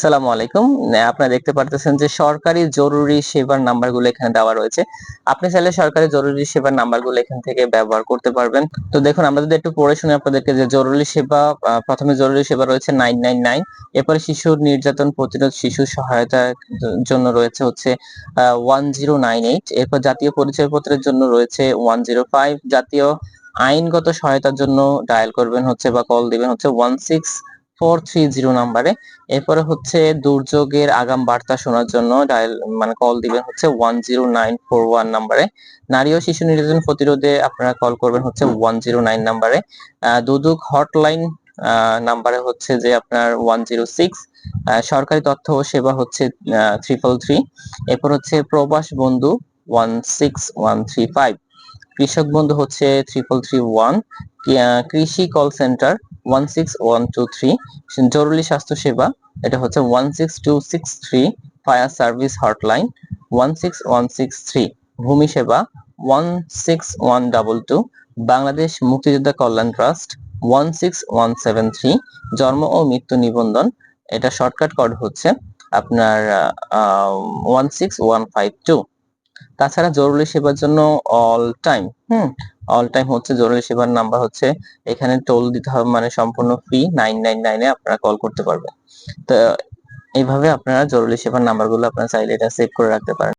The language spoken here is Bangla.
সালামু আলাইকুম। আপনারা দেখতে পারতেছেন যে সরকারি জরুরি সেবার নাম্বারগুলো এখানে দেওয়া রয়েছে। আপনি চাইলে সরকারি জরুরি সেবার নাম্বারগুলো এখান থেকে ব্যবহার করতে পারবেন। তো দেখুন, আমরা যদি একটু পড়ে শুনে আপনাদেরকে যে জরুরি সেবা প্রথমে জরুরি সেবা রয়েছে নাইন নাইন নাইন এরপরে শিশুর নির্যাতন প্রতিরোধ শিশু সহায়তার জন্য রয়েছে হচ্ছে ওয়ান জিরো নাইন এইট এরপর জাতীয় পরিচয়পত্রের জন্য রয়েছে ওয়ান জিরো ফাইভ জাতীয় আইনগত সহায়তার জন্য ডায়াল করবেন হচ্ছে বা কল দিবেন হচ্ছে one six four three zero নাম্বারে। এরপরে হচ্ছে দুর্যোগের আগাম বার্তা শোনার জন্য ডায়াল মানে কল দিবেন হচ্ছে one zero nine four one নাম্বারে। নারী ও শিশু নির্যাতন প্রতিরোধে আপনারা কল করবেন হচ্ছে ওয়ান জিরো নাইন নাম্বারে। দুদুক হটলাইন নাম্বারে হচ্ছে যে আপনার ওয়ান জিরো সিক্স সরকারি তথ্য ও সেবা হচ্ছে ট্রিপল থ্রি এরপর হচ্ছে প্রবাস বন্ধু one six one three five কৃষক বন্ধু হচ্ছে ট্রিপল থ্রি ওয়ান কৃষি call centre one six one two three জরুরি স্বাস্থ্য সেবা, এটা হচ্ছে one six two six three fire service hotline one six one six three ভূমি সেবা one six one double two Bangladesh মুক্তিযোদ্ধা কল্যাণ trust one six one seven three জন্ম ও মৃত্যু নিবন্ধন, এটা শর্টকাট কোড হচ্ছে আপনার one six one five two তাছাড়া জরুরি সেবার জন্য all time hmm all time হচ্ছে জরুরি সেবার নাম্বার হচ্ছে, এখানে টোল দিতে হবে মানে সম্পূর্ণ ফ্রি নাইন নাইন নাইনে আপনারা কল করতে পারবেন। তো, এইভাবে আপনারা জরুরি সেবার নাম্বারগুলো আপনারা চাইলে এটা সেভ করে রাখতে পারেন।